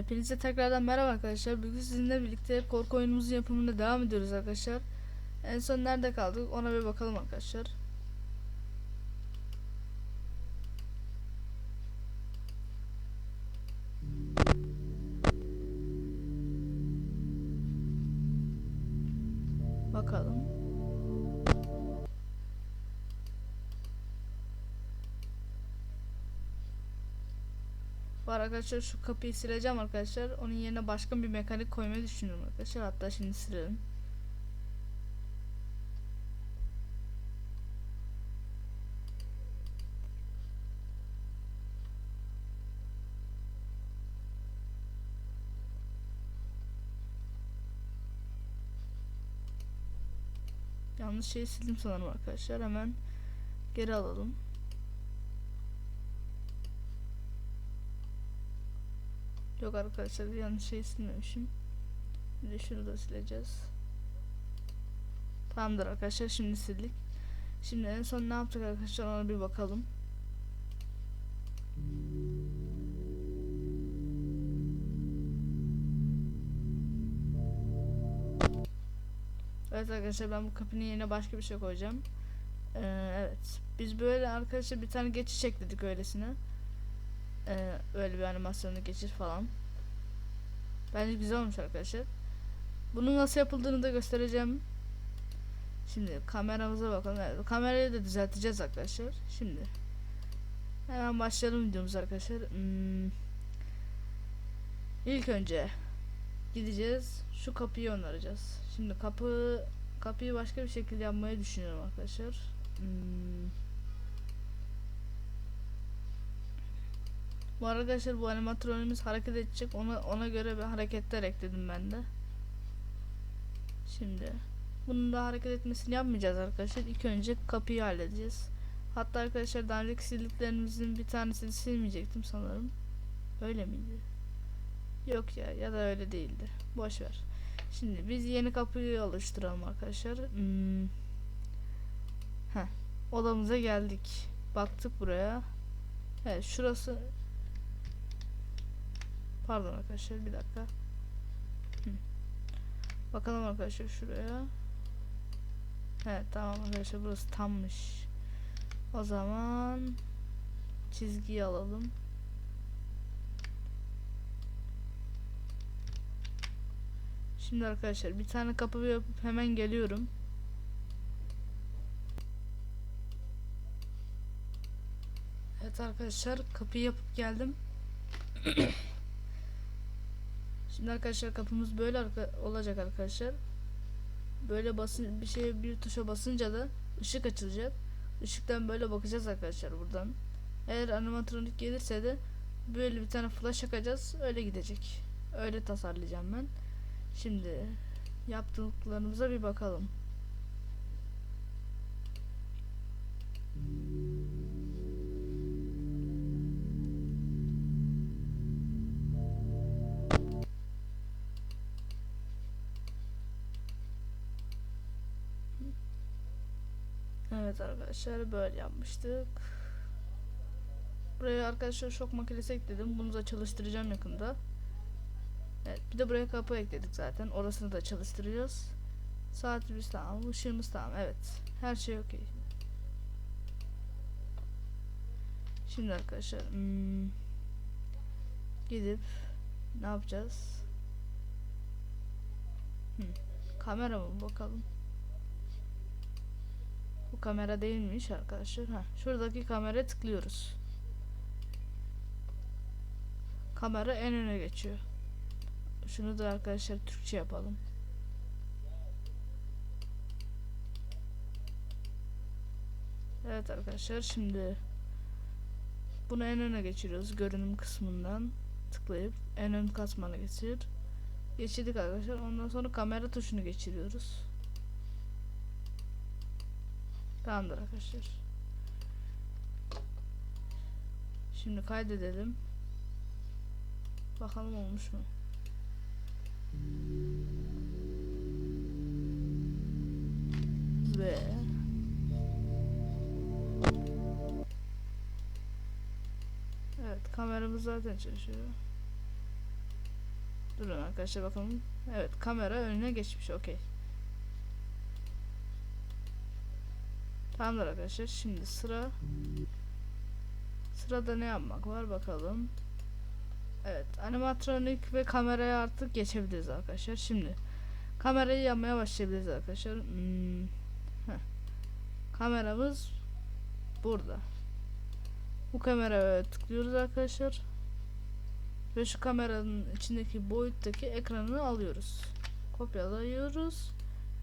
Hepinize tekrardan merhaba arkadaşlar. Bugün sizinle birlikte korku oyunumuzun yapımına devam ediyoruz arkadaşlar. En son nerede kaldık ona bir bakalım arkadaşlar. Bakalım. Var arkadaşlar şu kapıyı sileceğim arkadaşlar. Onun yerine başka bir mekanik koymayı düşünüyorum arkadaşlar. Hatta şimdi silelim. Yanlış şeyi sildim sanırım arkadaşlar. Hemen geri alalım. Yok arkadaşlar yanlış şey silmemişim. De şunu da sileceğiz. Tamamdır arkadaşlar şimdi sildik. Şimdi en son ne yaptık arkadaşlar ona bir bakalım. Evet arkadaşlar ben bu kapının yerine başka bir şey koyacağım. Ee, evet. Biz böyle arkadaşlar bir tane geçiş ekledik öylesine. Ee, öyle bir animasyonlu geçiş falan. Bence güzel olmuş arkadaşlar. Bunun nasıl yapıldığını da göstereceğim. Şimdi kameramıza bakalım. Evet, kamerayı da düzelteceğiz arkadaşlar. Şimdi hemen başlayalım videomuza arkadaşlar. Hmm. İlk önce gideceğiz. Şu kapıyı onaracağız. Şimdi kapı kapıyı başka bir şekilde yapmayı düşünüyorum arkadaşlar. Hmm. Bu arkadaşlar bu animatronumuz hareket edecek. Ona ona göre bir hareketler ekledim ben de. Şimdi bunun da hareket etmesini yapmayacağız arkadaşlar. İlk önce kapıyı halledeceğiz. Hatta arkadaşlar daha önceki sildiklerimizin bir tanesini silmeyecektim sanırım. Öyle miydi? Yok ya ya da öyle değildi. Boş ver. Şimdi biz yeni kapıyı oluşturalım arkadaşlar. Hmm. Heh. Odamıza geldik. Baktık buraya. Evet şurası Pardon arkadaşlar bir dakika. Hı. Bakalım arkadaşlar şuraya. Evet tamam arkadaşlar burası tammış. O zaman çizgiyi alalım. Şimdi arkadaşlar bir tane kapı yapıp hemen geliyorum. Evet arkadaşlar kapıyı yapıp geldim. Şimdi arkadaşlar kapımız böyle arka olacak arkadaşlar. Böyle basın bir şeye bir tuşa basınca da ışık açılacak. Işıktan böyle bakacağız arkadaşlar buradan. Eğer animatronik gelirse de böyle bir tane flash yakacağız. Öyle gidecek. Öyle tasarlayacağım ben. Şimdi yaptıklarımıza bir bakalım. Evet arkadaşlar böyle yapmıştık. Buraya arkadaşlar şok makinesi ekledim. Bunu da çalıştıracağım yakında. Evet bir de buraya kapı ekledik zaten. Orasını da çalıştıracağız. Saatimiz tamam. ışığımız tamam. Evet. Her şey okey. Şimdi arkadaşlar hmm, gidip ne yapacağız? Hmm, kamera mı bakalım? Bu kamera değilmiş arkadaşlar. Ha, şuradaki kameraya tıklıyoruz. Kamera en öne geçiyor. Şunu da arkadaşlar Türkçe yapalım. Evet arkadaşlar şimdi bunu en öne geçiriyoruz. Görünüm kısmından tıklayıp en ön katmana geçir. Geçirdik arkadaşlar. Ondan sonra kamera tuşunu geçiriyoruz. Tamamdır arkadaşlar. Şimdi kaydedelim. Bakalım olmuş mu? Ve Evet kameramız zaten çalışıyor. Durun arkadaşlar bakalım. Evet kamera önüne geçmiş. Okey. Tamamdır arkadaşlar. Şimdi sıra sırada ne yapmak var bakalım. Evet animatronik ve kameraya artık geçebiliriz arkadaşlar. Şimdi kamerayı yapmaya başlayabiliriz arkadaşlar. Hmm. Kameramız burada. Bu kameraya tıklıyoruz arkadaşlar. Ve şu kameranın içindeki boyuttaki ekranını alıyoruz. Kopyalıyoruz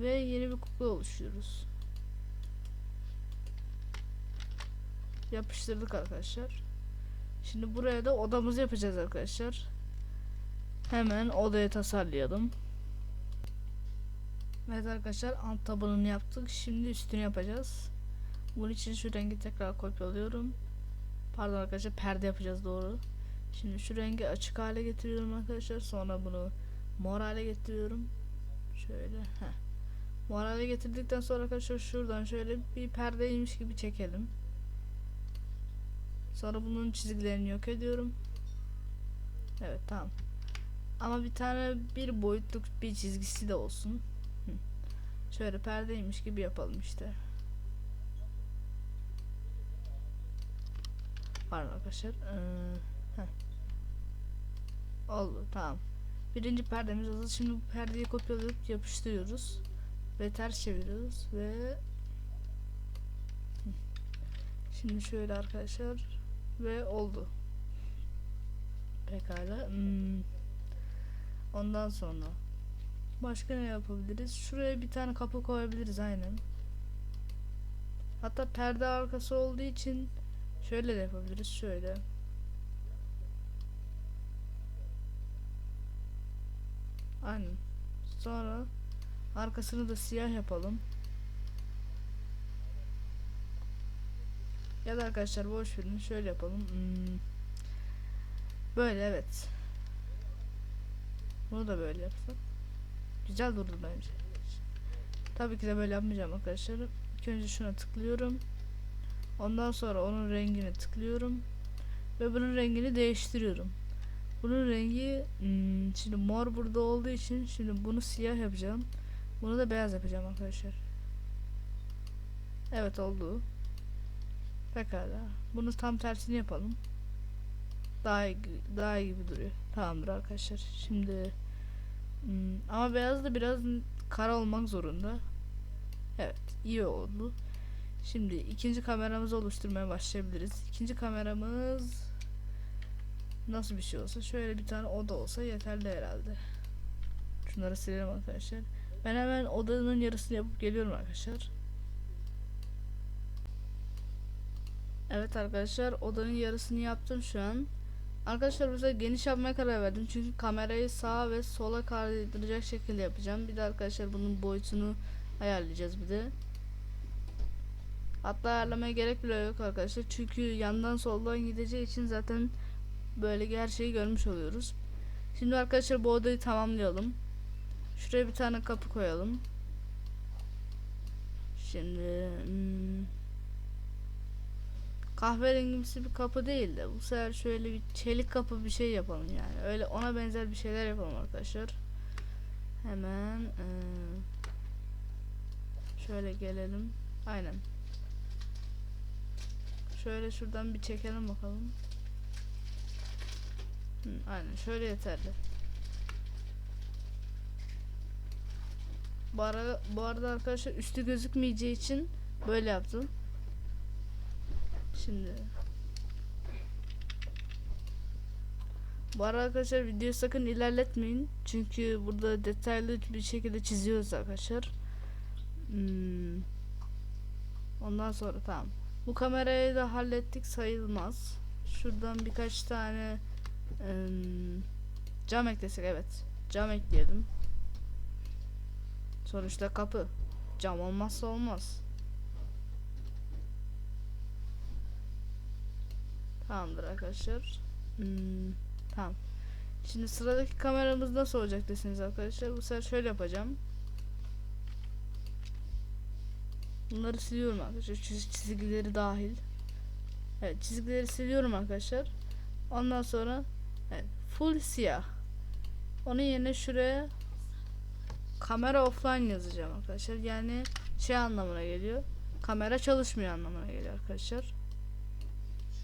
ve yeni bir kukla oluşturuyoruz. Yapıştırdık arkadaşlar. Şimdi buraya da odamızı yapacağız arkadaşlar. Hemen odayı tasarlayalım. Evet arkadaşlar alt tabanını yaptık. Şimdi üstünü yapacağız. Bunun için şu rengi tekrar kopyalıyorum. Pardon arkadaşlar perde yapacağız doğru. Şimdi şu rengi açık hale getiriyorum arkadaşlar. Sonra bunu mor hale getiriyorum. Şöyle. Heh. Mor hale getirdikten sonra arkadaşlar şuradan şöyle bir perdeymiş gibi çekelim. Sonra bunun çizgilerini yok ediyorum. Evet tamam. Ama bir tane bir boyutluk bir çizgisi de olsun. Şöyle perdeymiş gibi yapalım işte. Pardon arkadaşlar. Ee, heh. Oldu tamam. Birinci perdemiz hazır. Şimdi bu perdeyi kopyalayıp yapıştırıyoruz. Ve ters çeviriyoruz ve. Şimdi şöyle arkadaşlar ve oldu. Pekala. Hmm. Ondan sonra başka ne yapabiliriz? Şuraya bir tane kapı koyabiliriz aynen. Hatta perde arkası olduğu için şöyle de yapabiliriz. Şöyle. Aynen. Sonra arkasını da siyah yapalım. Ya da arkadaşlar boş verin şöyle yapalım. Hmm. Böyle evet. Bunu da böyle yapsak. Güzel durdu bence. Tabii ki de böyle yapmayacağım arkadaşlar. İlk önce şuna tıklıyorum. Ondan sonra onun rengini tıklıyorum. Ve bunun rengini değiştiriyorum. Bunun rengi hmm, şimdi mor burada olduğu için şimdi bunu siyah yapacağım. Bunu da beyaz yapacağım arkadaşlar. Evet oldu. Pekala. Bunu tam tersini yapalım. Daha iyi, daha iyi gibi duruyor. Tamamdır arkadaşlar. Şimdi hmm, ama beyaz da biraz kara olmak zorunda. Evet, iyi oldu. Şimdi ikinci kameramızı oluşturmaya başlayabiliriz. İkinci kameramız nasıl bir şey olsa şöyle bir tane oda olsa yeterli herhalde. Şunları silelim arkadaşlar. Ben hemen odanın yarısını yapıp geliyorum arkadaşlar. Evet arkadaşlar odanın yarısını yaptım şu an. Arkadaşlar bize geniş yapmaya karar verdim. Çünkü kamerayı sağa ve sola kaydıracak şekilde yapacağım. Bir de arkadaşlar bunun boyutunu ayarlayacağız bir de. Hatta ayarlamaya gerek bile yok arkadaşlar. Çünkü yandan soldan gideceği için zaten böyle her şeyi görmüş oluyoruz. Şimdi arkadaşlar bu odayı tamamlayalım. Şuraya bir tane kapı koyalım. Şimdi hmm, kahverengimsi bir kapı değil de bu sefer şöyle bir çelik kapı bir şey yapalım yani. Öyle ona benzer bir şeyler yapalım arkadaşlar. Hemen ee, şöyle gelelim. Aynen. Şöyle şuradan bir çekelim bakalım. Aynen şöyle yeterli. Bu arada arkadaşlar üstü gözükmeyeceği için böyle yaptım. Şimdi Bu arada arkadaşlar videoyu sakın ilerletmeyin. Çünkü burada detaylı bir şekilde çiziyoruz arkadaşlar. Hmm. Ondan sonra tamam. Bu kamerayı da hallettik sayılmaz. Şuradan birkaç tane ım, cam eklesek evet. Cam ekleyelim. Sonuçta kapı. Cam olmazsa olmaz. Tamamdır arkadaşlar. Hmm, tamam. Şimdi sıradaki kameramız nasıl olacak desiniz arkadaşlar. Bu sefer şöyle yapacağım. Bunları siliyorum arkadaşlar. Çiz çizgileri dahil. Evet çizgileri siliyorum arkadaşlar. Ondan sonra evet, full siyah. Onun yerine şuraya kamera offline yazacağım arkadaşlar. Yani şey anlamına geliyor. Kamera çalışmıyor anlamına geliyor arkadaşlar.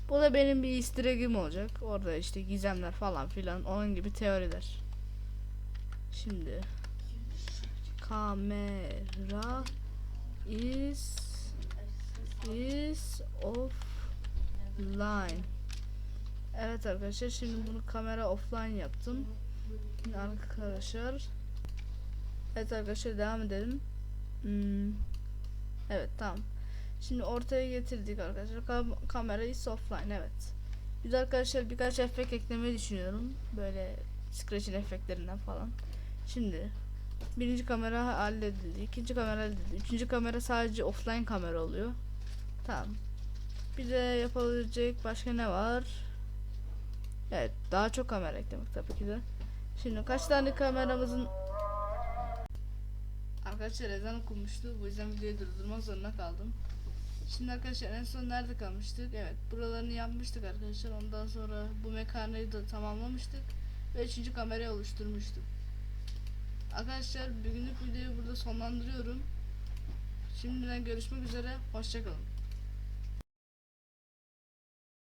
Bu da benim bir easter egg'im olacak. Orada işte gizemler falan filan onun gibi teoriler. Şimdi kamera is is offline. Evet arkadaşlar şimdi bunu kamera offline yaptım. Şimdi arkadaşlar Evet arkadaşlar devam edelim. Hmm. Evet tamam. Şimdi ortaya getirdik arkadaşlar. Kam- kamerayı offline evet. Biz arkadaşlar birkaç efekt eklemeyi düşünüyorum. Böyle scratch'in efektlerinden falan. Şimdi birinci kamera halledildi. ikinci kamera halledildi. Üçüncü kamera sadece offline kamera oluyor. Tamam. Bir de yapılabilecek başka ne var? Evet daha çok kamera eklemek tabii ki de. Şimdi kaç tane kameramızın Arkadaşlar ezan okunmuştu. Bu yüzden videoyu durdurmak zorunda kaldım. Şimdi arkadaşlar en son nerede kalmıştık? Evet buralarını yapmıştık arkadaşlar. Ondan sonra bu mekanayı da tamamlamıştık. Ve üçüncü kamerayı oluşturmuştuk. Arkadaşlar bugünlük videoyu burada sonlandırıyorum. Şimdiden görüşmek üzere. Hoşçakalın.